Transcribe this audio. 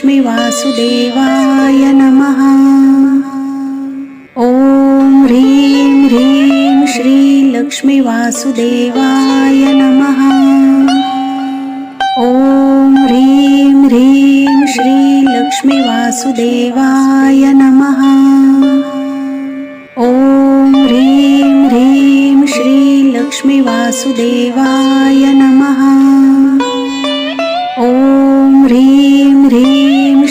श्रीलक्ष्मीवासुदेवाय नमः। ॐ ह्रीं ह्रीं श्रीलक्ष्मीवासुदेवाय नमः। ॐ ह्रीं ह्रीं श्रीलक्ष्मीवासुदेवाय नमः। ह्रीं श्रीलक्ष्मीवासुदेवाय नमः